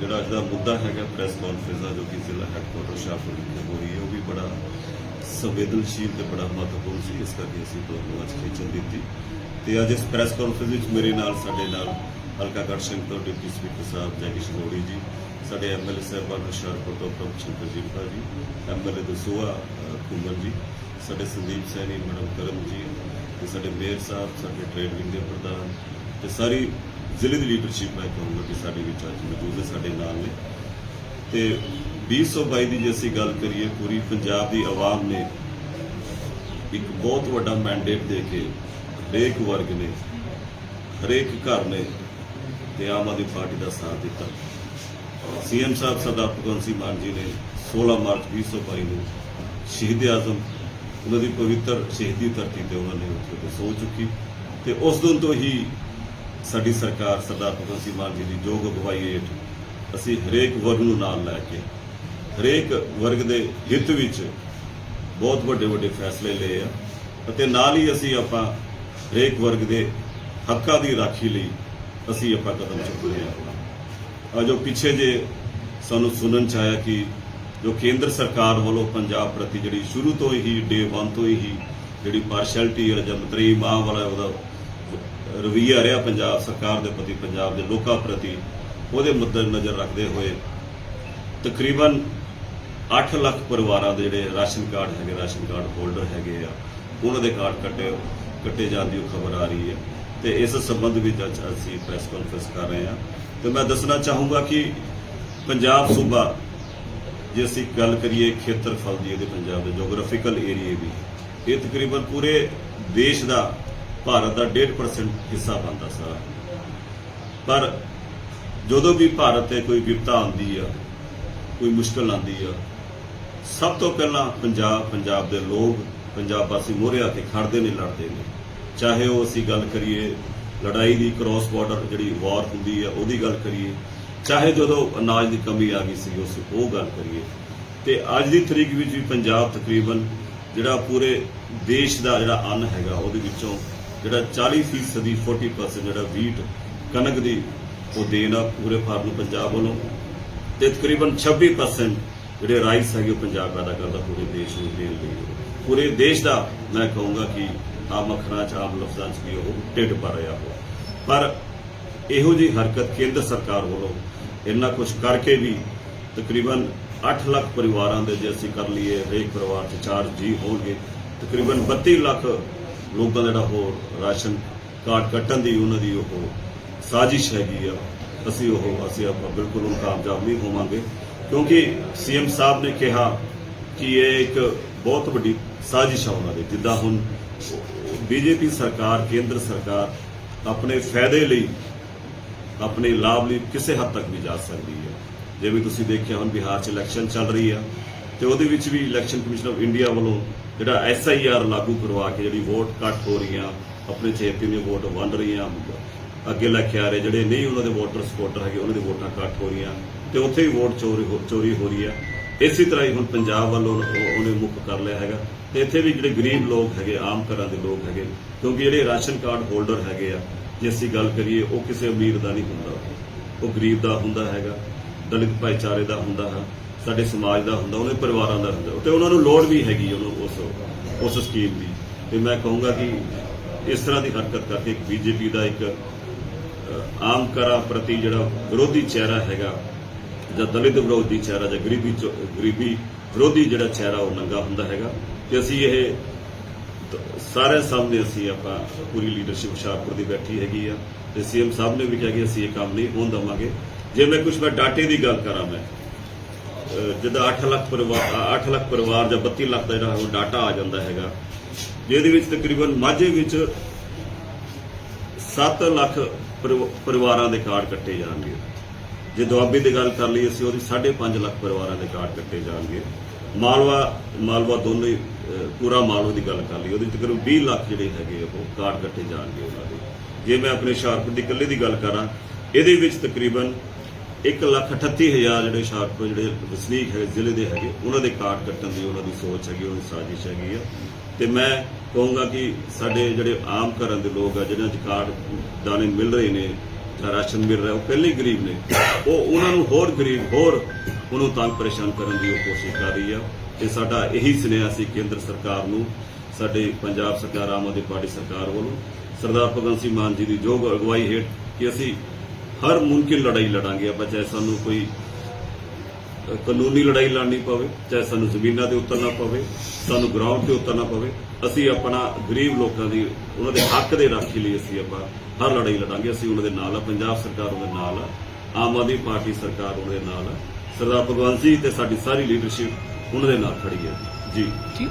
ਜਿਹੜਾ ਅੱਜ ਦਾ ਮੁੱਦਾ ਹੈਗਾ ਪ੍ਰੈਸ ਕਾਨਫਰੰਸ ਦਾ, ਜੋ ਕਿ ਜ਼ਿਲ੍ਹਾ ਹੈੱਡਕੁਆਟਰ ਸ਼ਾਹਪੁਰ ਵਿਖੇ ਹੋ ਹੈ, ਉਹ ਵੀ ਬੜਾ ਸੰਵੇਦਨਸ਼ੀਲ ਤੇ ਬੜਾ ਮਹੱਤਵਪੂਰਨ ਸੀ। ਇਸ ਕਰਕੇ ਅਸੀਂ ਤੁਹਾਨੂੰ ਅੱਜ ਖੇਚਲ ਦਿੱਤੀ। ਤੇ ਅੱਜ ਇਸ ਪ੍ਰੈਸ ਕਾਨਫਰੰਸ ਵਿੱਚ ਮੇਰੇ ਨਾਲ, ਸਾਡੇ ਨਾਲ ਹਲਕਾ ਗੜ ਸਿੰਘ ਤੋਂ ਡਿਪਟੀ ਸਪੀਕਰ ਸਾਹਿਬ ਜੈ ਕਿਸ਼ਨ ਜੀ, ਸਾਡੇ ਐਮਐਲਏ ਸਾਹਿਬਾਨ ਹੁਸ਼ਿਆਰਪੁਰ ਤੋਂ ਪ੍ਰਭੂ ਸ਼ੰਕਰ ਜੀਪਾ ਜੀ ਐਮਐਲਏ ਦਸੂਆ ਕੁੰਬਰ ਜੀ, ਸਾਡੇ ਸੰਦੀਪ ਸੈਣੀ, ਮੈਡਮ ਕਰਮ ਜੀ, ਤੇ ਸਾਡੇ ਮੇਅਰ ਸਾਹਿਬ, ਸਾਡੇ ਟ੍ਰੇਡ ਵਿੰਗ ਦੇ ਪ੍ਰਧਾਨ, ਤੇ ਸਾਰੀ ਜ਼ਿਲ੍ਹੇ ਦੀ ਲੀਡਰਸ਼ਿਪ ਮੈਂ ਕਹੂੰਗਾ ਕਿ ਸਾਡੇ ਵਿੱਚ ਅੱਜ ਮੌਜੂਦ ਹੈ, ਸਾਡੇ ਨਾਲ ਨੇ। ਤੇ 2022 ਦੀ ਜੇ ਅਸੀਂ ਗੱਲ ਕਰੀਏ, ਪੂਰੀ ਪੰਜਾਬ ਦੀ ਆਵਾਮ ਨੇ ਇੱਕ ਬਹੁਤ ਵੱਡਾ ਮੈਂਡੇਟ ਦੇ ਕੇ ਹਰੇਕ ਵਰਗ ਨੇ, ਹਰੇਕ ਘਰ ਨੇ ਤੇ ਆਮ ਆਦਮੀ ਪਾਰਟੀ ਦਾ ਸਾਥ ਦਿੱਤਾ। ਸੀਐਮ ਸਾਹਿਬ ਸਰਦਾਰ ਭਗਵੰਤ ਸਿੰਘ ਮਾਨ ਜੀ ਨੇ 16 ਮਾਰਚ 2022 ਨੂੰ ਸ਼ਹੀਦ ਆਜ਼ਮ, ਉਹਨਾਂ ਦੀ ਪਵਿੱਤਰ ਸ਼ਹੀਦੀ ਧਰਤੀ ਤੇ ਉਹਨਾਂ ਨੇ ਉੱਥੇ ਤੇ ਸੋ ਚੁੱਕੀ ਤੇ ਉਸ ਦਿਨ ਤੋਂ ਹੀ ਸਾਡੀ ਸਰਕਾਰ ਸਰਦਾਰ ਭਗਵੰਤ ਸਿੰਘ ਮਾਨ ਜੀ ਦੀ ਯੋਗ ਅਗਵਾਈ ਹੇਠ ਅਸੀਂ ਹਰੇਕ ਵਰਗ ਨੂੰ ਨਾਲ ਲੈ ਕੇ, ਹਰੇਕ ਵਰਗ ਦੇ ਹਿੱਤ ਵਿੱਚ ਬਹੁਤ ਵੱਡੇ ਵੱਡੇ ਫੈਸਲੇ ਲਏ ਆ ਅਤੇ ਨਾਲ ਹੀ ਅਸੀਂ ਆਪਾਂ ਹਰੇਕ ਵਰਗ ਦੇ ਹੱਕਾਂ ਦੀ ਰਾਖੀ ਲਈ ਅਸੀਂ ਆਪਾਂ ਕਦਮ ਚੁੱਕੇ ਆ ਆ ਜੋ ਪਿੱਛੇ ਜੇ ਸਾਨੂੰ ਸੁਣਨ ਚ ਆਇਆ ਕਿ ਜੋ ਕੇਂਦਰ ਸਰਕਾਰ ਵੱਲੋਂ ਪੰਜਾਬ ਪ੍ਰਤੀ ਜਿਹੜੀ ਸ਼ੁਰੂ ਤੋਂ ਹੀ ਡੇ 1 ਤੋਂ ਹੀ ਜਿਹੜੀ ਪਾਰਸ਼ੈਲਿਟੀ ਹੈ ਜਾਂ ਮਤਰੀ ਮਾਂ ਵਾਲਾ ਉਹਦਾ ਰਵਈਆ ਰਿਹਾ ਪੰਜਾਬ ਸਰਕਾਰ ਦੇ ਪ੍ਰਤੀ, ਪੰਜਾਬ ਦੇ ਲੋਕਾਂ ਪ੍ਰਤੀ, ਉਹਦੇ ਮੁੱਦੇ ਨਜ਼ਰ ਰੱਖਦੇ ਹੋਏ ਤਕਰੀਬਨ 8 ਲੱਖ ਪਰਿਵਾਰਾਂ ਦੇ ਜਿਹੜੇ ਰਾਸ਼ਨ ਕਾਰਡ ਹੈਗੇ, ਰਾਸ਼ਨ ਕਾਰਡ ਹੋਲਡਰ ਹੈਗੇ ਆ, ਉਹਨਾਂ ਦੇ ਕਾਰਡ ਕੱਟੇ ਕੱਟੇ ਜਾਣ ਦੀ ਖਬਰ ਆ ਰਹੀ ਹੈ। ਤੇ ਇਸ ਸੰਬੰਧ ਵਿੱਚ ਅੱਜ ਅਸੀਂ ਪ੍ਰੈਸ ਕਾਨਫਰੰਸ ਕਰ ਰਹੇ ਹਾਂ। ਤੇ ਮੈਂ ਦੱਸਣਾ ਚਾਹੂੰਗਾ ਕਿ ਪੰਜਾਬ ਸੂਬਾ, ਜੇ ਅਸੀਂ ਗੱਲ ਕਰੀਏ ਖੇਤਰਫਲ ਦੀ, ਇਹਦੇ ਪੰਜਾਬ ਦੇ ਜੀਓਗ੍ਰਾਫੀਕਲ ਏਰੀਏ ਦੀ, ਇਹ ਤਕਰੀਬਨ ਪੂਰੇ ਦੇਸ਼ ਦਾ ਭਾਰਤ ਦਾ 1.5% ਹਿੱਸਾ ਬਣਦਾ ਸਾਰਾ। ਪਰ ਜਦੋਂ ਵੀ ਭਾਰਤ ਤੇ ਕੋਈ ਵਿਪਤਾ ਆਉਂਦੀ ਆ, ਕੋਈ ਮੁਸ਼ਕਲ ਆਉਂਦੀ ਆ, ਸਭ ਤੋਂ ਪਹਿਲਾਂ ਪੰਜਾਬ ਪੰਜਾਬ ਦੇ ਲੋਕ, ਪੰਜਾਬ ਵਾਸੀ ਮੋਹਰੇ ਆ ਕੇ ਖੜਦੇ ਨੇ, ਲੜਦੇ ਨੇ। ਚਾਹੇ ਉਹ ਅਸੀਂ ਗੱਲ ਕਰੀਏ ਲੜਾਈ ਦੀ ਕ੍ਰਾਸ ਬਾਰਡਰ ਜਿਹੜੀ ਵਾਰ ਹੁੰਦੀ ਆ, ਉਹਦੀ ਗੱਲ ਕਰੀਏ, ਚਾਹੇ ਜਦੋਂ ਅਨਾਜ ਦੀ ਕਮੀ ਆ ਗਈ ਸੀ, ਉਸ ਉਹ ਗੱਲ ਕਰੀਏ। ਤੇ ਅੱਜ ਦੀ ਤਰੀਕ ਵਿੱਚ ਵੀ ਪੰਜਾਬ ਤਕਰੀਬਨ ਜਿਹੜਾ ਪੂਰੇ ਦੇਸ਼ ਦਾ ਜਿਹੜਾ ਅੰਨ ਹੈਗਾ, ਉਹਦੇ ਵਿੱਚੋਂ ਜਿਹੜਾ 40% ਦੀ 40% ਜਿਹੜਾ ਵੀਟ ਕਣਕ ਦੀ, ਉਹ ਦੇਣਾ ਪੂਰੇ ਭਾਰਤ ਨੂੰ ਪੰਜਾਬ ਵੱਲੋਂ। ਤੇ ਤਕਰੀਬਨ 26% ਜਿਹੜੇ ਰਾਈਸ ਹੈਗੇ ਉਹ ਪੰਜਾਬ ਪੈਦਾ ਕਰਦਾ, ਪੂਰੇ ਦੇਸ਼ ਨੂੰ ਦੇਣ ਲਈ। ਪੂਰੇ ਦੇਸ਼ ਦਾ ਮੈਂ ਕਹੂੰਗਾ ਕਿ ਆਮ ਅੱਖਰਾਂ ਚ, ਆਮ ਲਫ਼ਜ਼ਾਂ ਚ ਵੀ ਉਹ ਢਿੱਡ ਭਰ ਰਿਹਾ ਹੋ ਪਰ ਇਹੋ ਜਿਹੀ ਹਰਕਤ ਕੇਂਦਰ ਸਰਕਾਰ ਵੱਲੋਂ ਇੰਨਾ ਕੁਝ ਕਰਕੇ ਵੀ ਤਕਰੀਬਨ 8 ਲੱਖ ਪਰਿਵਾਰਾਂ ਦੇ ਜੇ ਅਸੀਂ ਕਰ ਲਈਏ, ਹਰੇਕ ਪਰਿਵਾਰ 'ਚ 4 ਜੀ ਹੋਣਗੇ, ਤਕਰੀਬਨ 32 ਲੱਖ ਲੋਕਾਂ ਦਾ ਜਿਹੜਾ ਉਹ ਰਾਸ਼ਨ ਕਾਰਡ ਕੱਟਣ ਦੀ ਉਹਨਾਂ ਦੀ ਉਹ ਸਾਜ਼ਿਸ਼ ਹੈਗੀ ਆ। ਅਸੀਂ ਉਹ, ਅਸੀਂ ਆਪਾਂ ਬਿਲਕੁਲ ਉਹ ਕਾਮਯਾਬ ਨਹੀਂ ਹੋਵਾਂਗੇ। ਕਿਉਂਕਿ ਸੀਐਮ ਸਾਹਿਬ ਨੇ ਕਿਹਾ ਕਿ ਇਹ ਇੱਕ ਬਹੁਤ ਵੱਡੀ ਸਾਜ਼ਿਸ਼ ਆ ਉਹਨਾਂ ਦੀ। ਜਿੱਦਾਂ ਹੁਣ ਬੀਜੇਪੀ ਸਰਕਾਰ, ਕੇਂਦਰ ਸਰਕਾਰ ਆਪਣੇ ਫਾਇਦੇ ਲਈ, ਆਪਣੇ ਲਾਭ ਲਈ ਕਿਸੇ ਹੱਦ ਤੱਕ ਵੀ ਜਾ ਸਕਦੀ ਹੈ। ਜਿਵੇਂ ਤੁਸੀਂ ਦੇਖਿਆ ਹੁਣ ਬਿਹਾਰ 'ਚ ਇਲੈਕਸ਼ਨ ਚੱਲ ਰਹੀ ਆ ਤੇ ਉਹਦੇ ਵਿੱਚ ਵੀ ਇਲੈਕਸ਼ਨ ਕਮਿਸ਼ਨ ਆਫ ਇੰਡੀਆ ਵੱਲੋਂ ਜਿਹੜਾ ਐਸਆਈਆਰ ਲਾਗੂ ਕਰਵਾ ਕੇ ਜਿਹੜੀ ਵੋਟ ਕੱਟ ਹੋ ਰਹੀਆਂ, ਆਪਣੇ ਛੇਤੀ ਦੀਆਂ ਵੋਟ ਵੰਡ ਰਹੀਆਂ, ਅੱਗੇ ਲੈ ਕੇ ਆ ਰਹੇ, ਜਿਹੜੇ ਨਹੀਂ ਉਹਨਾਂ ਦੇ ਵੋਟਰ ਸਪੋਰਟਰ ਹੈਗੇ, ਉਹਨਾਂ ਦੀ ਵੋਟਾਂ ਕੱਟ ਹੋ ਰਹੀਆਂ, ਤੇ ਉੱਥੇ ਵੀ ਵੋਟ ਚੋਰੀ ਹੋ- ਚੋਰੀ ਹੋ ਰਹੀ ਆ ਇਸੇ ਤਰ੍ਹਾਂ ਹੀ ਹੁਣ ਪੰਜਾਬ ਵੱਲੋਂ ਉਹਨੇ ਮੁੱਖ ਕਰ ਲਿਆ ਹੈਗਾ। ਤੇ ਇੱਥੇ ਵੀ ਜਿਹੜੇ ਗਰੀਬ ਲੋਕ ਹੈਗੇ, ਆਮ ਘਰਾਂ ਦੇ ਲੋਕ ਹੈਗੇ, ਕਿਉਂਕਿ ਜਿਹੜੇ ਰਾਸ਼ਨ ਕਾਰਡ ਹੋਲਡਰ ਹੈਗੇ ਆ, ਜੇ ਅਸੀਂ ਗੱਲ ਕਰੀਏ, ਉਹ ਕਿਸੇ ਅਮੀਰ ਦਾ ਨਹੀਂ ਹੁੰਦਾ। ਉਹ ਗਰੀਬ ਦਾ ਹੁੰਦਾ ਹੈਗਾ, ਦਲਿਤ ਭਾਈਚਾਰੇ ਦਾ ਹੁੰਦਾ ਹੈ। ਸਾਡੇ ਸਮਾਜ ਦਾ ਹੁੰਦਾ ਉਹਨੇ ਪਰਿਵਾਰਾਂ ਦਾ ਹੁੰਦਾ। ਤੇ ਉਹਨਾਂ ਨੂੰ ਲੋੜ ਵੀ ਹੈਗੀ ਉਹਨੂੰ ਉਸ ਉਸ ਸਕੀਮ ਦੀ। ਤੇ ਮੈਂ ਕਹੂੰਗਾ ਕਿ ਇਸ ਤਰ੍ਹਾਂ ਦੀ ਹਰਕਤ ਕਰਕੇ ਬੀਜੇਪੀ ਦਾ ਇੱਕ ਆਮ ਘਰਾਂ ਪ੍ਰਤੀ ਜਿਹੜਾ ਵਿਰੋਧੀ ਚਿਹਰਾ ਹੈਗਾ, ਜਾਂ ਦਲਿਤ ਵਿਰੋਧੀ ਚਿਹਰਾ ਜਾਂ ਗਰੀਬੀ ਗਰੀਬੀ ਵਿਰੋਧੀ ਜਿਹੜਾ ਚਿਹਰਾ ਉਹ ਨੰਗਾ ਹੁੰਦਾ ਹੈਗਾ। ਤੇ ਅਸੀਂ ਇਹ ਤ- ਸਾਰਿਆਂ ਸਾਹਮਣੇ ਅਸੀਂ ਆਪਾਂ ਪੂਰੀ ਲੀਡਰਸ਼ਿਪ ਹੁਸ਼ਿਆਰਪੁਰ ਦੀ ਬੈਠੀ ਹੈਗੀ ਆ। ਤੇ ਸੀਐਮ ਸਾਹਿਬ ਨੇ ਵੀ ਕਿਹਾ ਕਿ ਅਸੀਂ ਇਹ ਕੰਮ ਨਹੀਂ ਹੋਣ ਦਵਾਂਗੇ। ਜੇ ਮੈਂ ਕੁਝ ਮੈਂ ਡਾਟੇ ਦੀ ਗੱਲ ਕਰਾਂ ਮੈਂ ਅਹ ਜਿੱਦਾਂ 8 ਲੱਖ ਪਰਿਵਾਰ 8 ਲੱਖ ਪਰਿਵਾਰ ਜਾਂ 32 ਲੱਖ ਦਾ ਜਿਹੜਾ ਉਹ ਡਾਟਾ ਆ ਜਾਂਦਾ ਹੈਗਾ, ਜਿਹਦੇ ਵਿੱਚ ਤਕਰੀਬਨ ਮਾਝੇ ਵਿੱਚ 7 ਲੱਖ ਪਰਿਵ- ਪਰਿਵਾਰਾਂ ਦੇ ਕਾਰਡ ਕੱਟੇ ਜਾਣਗੇ। ਜੇ ਦੁਆਬੇ ਦੀ ਗੱਲ ਕਰ ਲਈ ਅਸੀਂ, ਉਹਦੀ 5.5 ਲੱਖ ਪਰਿਵਾਰਾਂ ਦੇ ਕਾਰਡ ਕੱਟੇ ਜਾਣਗੇ। ਮਾਲਵਾ ਮਾਲਵਾ ਦੋਨੋਂ ਹੀ ਪੂਰਾ ਮਾਲਵਾ ਦੀ ਗੱਲ ਕਰ ਲਈ ਉਹਦੇ ਤਕਰੀਬਨ 20 ਲੱਖ ਜਿਹੜੇ ਹੈਗੇ ਉਹ ਕਾਰਡ ਕੱਟੇ ਜਾਣਗੇ ਉਹਨਾਂ ਦੇ। ਜੇ ਮੈਂ ਆਪਣੇ ਹੁਸ਼ਿਆਰਪੁਰ ਦੀ ਇਕੱਲੇ ਦੀ ਗੱਲ ਕਰਾਂ, ਇਹਦੇ ਵਿੱਚ ਤਕਰੀਬਨ 1 ਲੱਖ 38 ਹਜ਼ਾਰ ਜਿਹੜੇ ਹੁਸ਼ਿਆਰਪੁਰ ਜਿਹੜੇ ਵਸਨੀਕ ਹੈਗੇ ਜ਼ਿਲ੍ਹੇ ਦੇ ਹੈਗੇ, ਉਹਨਾਂ ਦੇ ਕਾਰਡ ਕੱਟਣ ਦੀ, ਉਹਨਾਂ ਦੀ ਸੋਚ ਹੈਗੀ, ਉਹਨਾਂ ਦੀ ਸਾਜ਼ਿਸ਼ ਹੈਗੀ ਆ। ਤੇ ਮੈਂ ਕਹੂੰਗਾ ਕਿ ਸਾਡੇ ਜਿਹੜੇ ਆਮ ਘਰਾਂ ਦੇ ਲੋਕ ਆ, ਜਿਹਨਾਂ 'ਚ ਕਾਰਡ ਦਾਣੇ ਮਿਲ ਰਹੇ ਨੇ ਜਾਂ ਰਾਸ਼ਨ ਮਿਲ ਰਿਹਾ, ਉਹ ਪਹਿਲੇ ਹੀ ਗਰੀਬ ਨੇ। ਉਹ ਉਹਨਾਂ ਨੂੰ ਹੋਰ ਗਰੀਬ, ਹੋਰ ਉਹਨੂੰ ਤੰਗ ਪਰੇਸ਼ਾਨ ਕਰਨ ਦੀ ਉਹ ਕੋਸ਼ਿਸ਼ ਕਰ ਰਹੀ ਆ। ਤੇ ਸਾਡਾ ਇਹੀ ਸੁਨੇਹਾ ਸੀ ਕੇਂਦਰ ਸਰਕਾਰ ਨੂੰ, ਸਾਡੇ ਪੰਜਾਬ ਸਰਕਾਰ, ਆਮ ਆਦਮੀ ਪਾਰਟੀ ਸਰਕਾਰ ਵੱਲੋਂ। ਸਰਦਾਰ ਭਗਵੰਤ ਸਿੰਘ ਮਾਨ ਜੀ ਦੀ ਜੋ ਅਗਵਾਈ ਹੇਠ ਕਿ ਅਸੀਂ ਹਰ ਮੁਮਕਿਨ ਲੜਾਈ ਲੜਾਂਗੇ ਆਪਾਂ, ਚਾਹੇ ਸਾਨੂੰ ਕੋਈ ਕਾਨੂੰਨੀ ਲੜਾਈ ਲੜਨੀ ਪਵੇ, ਚਾਹੇ ਸਾਨੂੰ ਜ਼ਮੀਨਾਂ ਤੇ ਉਤਰਨਾ ਪਵੇ, ਸਾਨੂੰ ਗਰਾਊਂਡ ਤੇ ਉਤਰਨਾ ਪਵੇ, ਅਸੀਂ ਆਪਣਾ ਗਰੀਬ ਲੋਕਾਂ ਦੀ, ਉਹਨਾਂ ਦੇ ਹੱਕ ਦੇ ਰਾਖੀ ਲਈ ਅਸੀਂ ਆਪਾਂ ਹਰ ਲੜਾਈ ਲੜਾਂਗੇ, ਅਸੀਂ ਉਹਨਾਂ ਦੇ ਨਾਲ ਆ, ਪੰਜਾਬ ਸਰਕਾਰ ਉਹਦੇ ਨਾਲ ਆ, ਆਮ ਆਦਮੀ ਪਾਰਟੀ ਸਰਕਾਰ ਉਹਨਾਂ ਦੇ ਨਾਲ ਆ, ਸਰਦਾਰ ਭਗਵੰਤ ਸਿੰਘ ਤੇ ਸਾਡੀ ਸਾਰੀ ਲੀਡਰਸ਼ਿਪ ਉਹਨਾਂ ਦੇ ਨਾਲ ਖੜੀ ਹੈ। ਜੀ। ਠੀਕ